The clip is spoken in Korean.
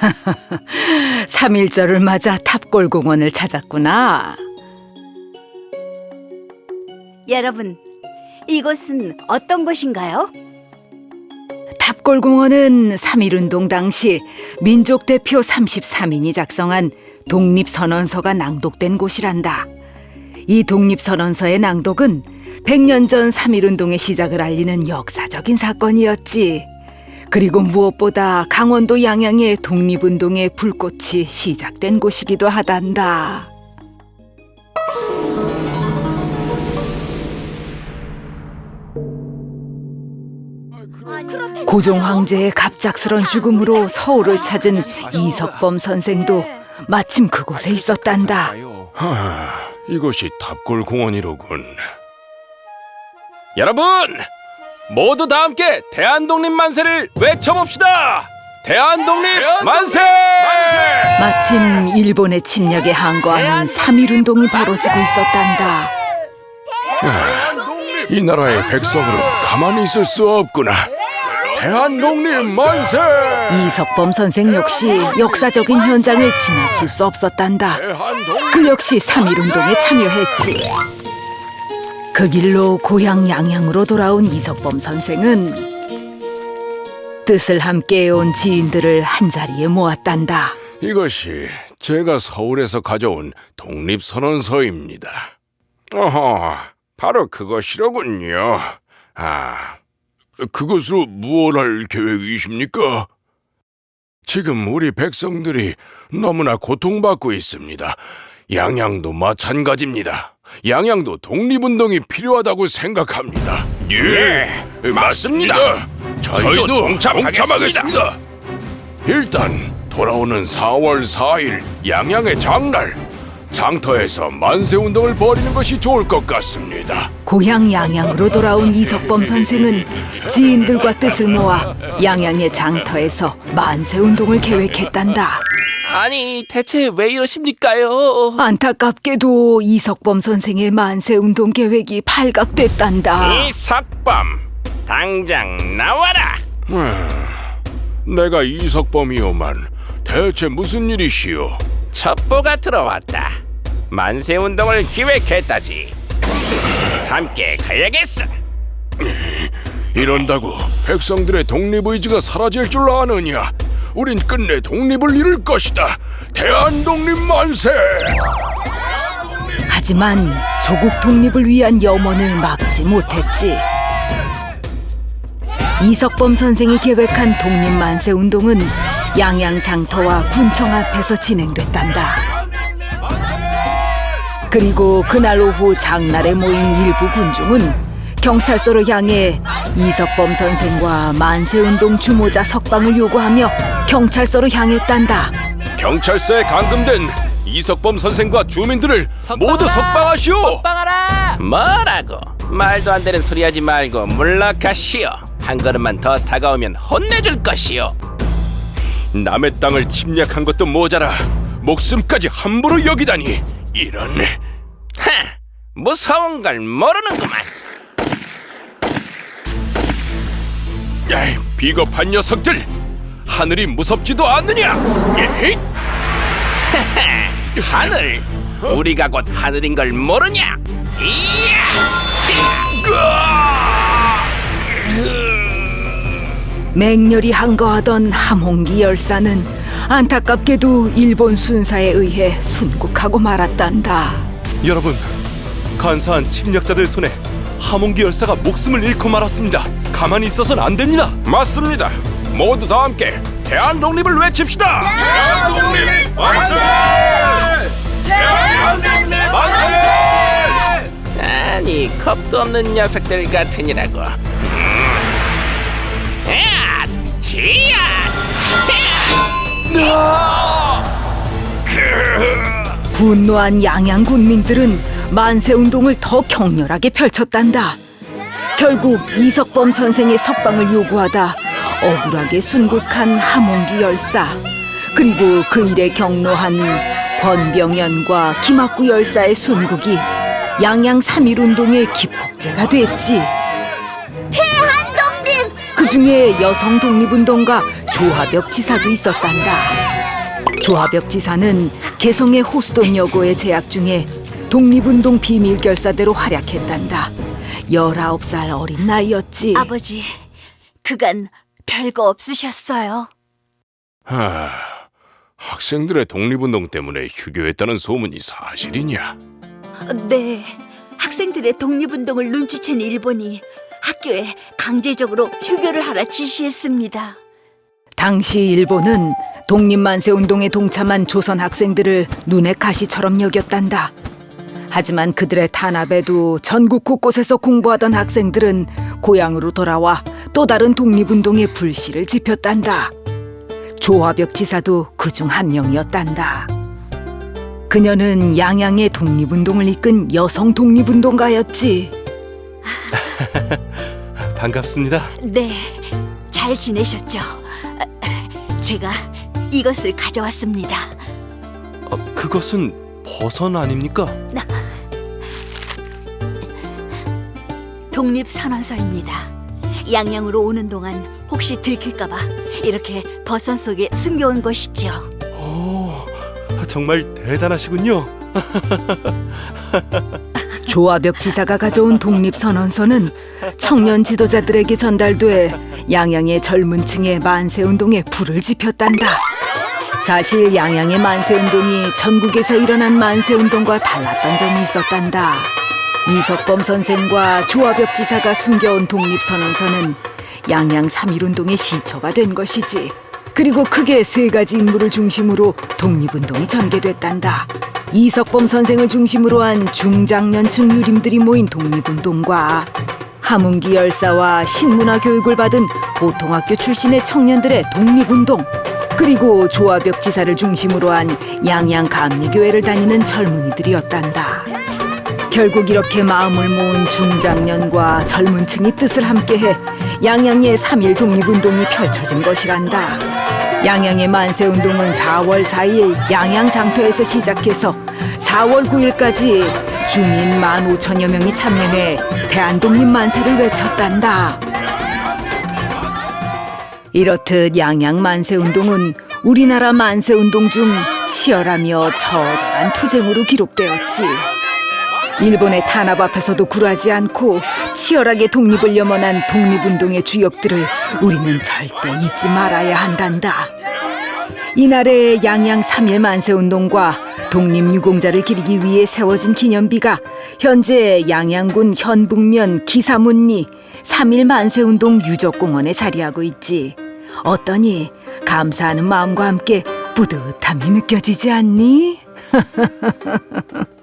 삼일절을 맞아 탑골공원을 찾았구나. 여러분, 이곳은 어떤 곳인가요? 탑골공원은 3.1운동 당시 민족 대표 33인이 작성한 독립선언서가 낭독된 곳이란다. 이 독립선언서의 낭독은 100년 전 3.1운동의 시작을 알리는 역사적인 사건이었지. 그리고 무엇보다 강원도 양양의 독립운동의 불꽃이 시작된 곳이기도 하단다. 고종 황제의 갑작스런 죽음으로 서울을 찾은 이석범 선생도 마침 그곳에 있었단다. 하, 이곳이 탑골 공원이로군. 여러분, 모두 다 함께 대한독립 만세를 외쳐봅시다. 대한독립 만세! 마침 일본의 침략에 항거하는 3.1운동이 벌어지고 있었단다. 이 나라의 백성으로 가만히 있을 수 없구나. 대한독립 만세! 이석범 선생 역시 역사적인 현장을 지나칠 수 없었단다. 대한독립 그 역시 3.1운동에 참여했지. 그 길로 고향 양양으로 돌아온 이석범 선생은 뜻을 함께 해온 지인들을 한 자리에 모았단다. 이것이 제가 서울에서 가져온 독립선언서입니다. 어허, 바로 그것이로군요. 아, 그것으로 무엇 할 계획이십니까? 지금 우리 백성들이 너무나 고통받고 있습니다. 양양도 마찬가지입니다. 양양도 독립운동이 필요하다고 생각합니다. 예, 맞습니다. 저희도 동참하겠습니다. 일단 돌아오는 4월 4일 양양의 장날 장터에서 만세 운동을 벌이는 것이 좋을 것 같습니다. 고향 양양으로 돌아온 이석범 선생은 지인들과 뜻을 모아 양양의 장터에서 만세 운동을 계획했단다. 아니 대체 왜 이러십니까요? 안타깝게도 이석범 선생의 만세 운동 계획이 발각됐단다. 이석범 당장 나와라. 내가 이석범이오만 대체 무슨 일이시오? 첩보가 들어왔다. 만세 운동을 기획했다지. 함께 가야겠어. 이런다고 백성들의 독립 의지가 사라질 줄 아느냐? 우린 끝내 독립을 이룰 것이다. 대한 독립 만세! 하지만 조국 독립을 위한 염원을 막지 못했지. 이석범 선생이 계획한 독립 만세 운동은 양양 장터와 군청 앞에서 진행됐단다. 그리고 그날 오후 장날에 모인 일부 군중은 경찰서로 향해 이석범 선생과 만세 운동 주모자 석방을 요구하며 경찰서로 향했단다. 경찰서에 감금된 이석범 선생과 주민들을 모두 석방하시오. 뭐라고? 말도 안 되는 소리 하지 말고 물러가시오. 한 걸음만 더 다가오면 혼내줄 것이오. 남의 땅을 침략한 것도 모자라 목숨까지 함부로 여기다니 이런 하, 무서운 걸 모르는구만. 야이, 비겁한 녀석들 하늘이 무섭지도 않느냐! 하늘. 우리가 곧 하늘인 걸 모르냐? 이야! 맹렬히 항거하던 함홍기 열사는 안타깝게도 일본 순사에 의해 순국하고 말았단다. 여러분, 간사한 침략자들 손에 함홍기 열사가 목숨을 잃고 말았습니다. 가만히 있어선 안 됩니다. 맞습니다 모두 다 함께 대한 독립을 외칩시다. 대한 독립 만세 대한 독립 만세 아니 겁도 없는 녀석들 같으니라고. 야, 지야! 분노한 양양 군민들은 만세 운동을 더 격렬하게 펼쳤단다. 결국 이석범 선생의 석방을 요구하다 억울하게 순국한 함홍기 열사 그리고 그 일에 경로한 권병연과 김학구 열사의 순국이 양양 3.1 운동의 기폭제가 됐지. 대한독립! 그 중에 여성 독립운동가 조화벽 지사도 있었단다. 조하벽 지사는 개성의 호수돈 여고에 재학 중에 독립운동 비밀 결사대로 활약했단다. 19살 어린 나이였지. 아버지, 그간 별거 없으셨어요. 하, 학생들의 독립운동 때문에 휴교했다는 소문이 사실이냐? 네, 학생들의 독립운동을 눈치챈 일본이 학교에 강제적으로 휴교를 하라 지시했습니다. 당시 일본은 독립만세 운동에 동참한 조선 학생들을 눈의 가시처럼 여겼단다. 하지만 그들의 탄압에도 전국 곳곳에서 공부하던 학생들은 고향으로 돌아와 또 다른 독립운동의 불씨를 지폈단다. 조화벽 지사도 그 중 한 명이었단다. 그녀는 양양의 독립운동을 이끈 여성 독립운동가였지. 반갑습니다. 네, 잘 지내셨죠? 제가 이것을 가져왔습니다. 어, 그것은 버선 아닙니까? 독립선언서입니다. 양양으로 오는 동안 혹시 들킬까봐 이렇게 버선 속에 숨겨온 것이죠. 오, 정말 대단하시군요. 조화벽 지사가 가져온 독립선언서는 청년 지도자들에게 전달돼 양양의 젊은 층의 만세운동에 불을 지폈단다. 사실 양양의 만세운동이 전국에서 일어난 만세운동과 달랐던 점이 있었단다. 이석범 선생과 조화벽 지사가 숨겨온 독립선언서는 양양 3.1운동의 시초가 된 것이지. 그리고 크게 세 가지 인물을 중심으로 독립운동이 전개됐단다. 이석범 선생을 중심으로 한 중장년층 유림들이 모인 독립운동과 함흥기 열사와 신문화 교육을 받은 보통학교 출신의 청년들의 독립운동 그리고 조화벽 지사를 중심으로 한 양양 감리교회를 다니는 젊은이들이었단다. 결국 이렇게 마음을 모은 중장년과 젊은 층이 뜻을 함께해 양양의 3.1 독립운동이 펼쳐진 것이란다. 양양의 만세운동은 4월 4일 양양 장터에서 시작해서 4월 9일까지 주민 1만 5천여 명이 참여해 대한독립 만세를 외쳤단다. 이렇듯 양양 만세운동은 우리나라 만세운동 중 치열하며 처절한 투쟁으로 기록되었지. 일본의 탄압 앞에서도 굴하지 않고 치열하게 독립을 염원한 독립운동의 주역들을 우리는 절대 잊지 말아야 한단다. 이날의 양양 3.1 만세운동과 독립유공자를 기리기 위해 세워진 기념비가 현재 양양군 현북면 기사문리 3.1 만세운동 유적공원에 자리하고 있지. 어떠니 감사하는 마음과 함께 뿌듯함이 느껴지지 않니?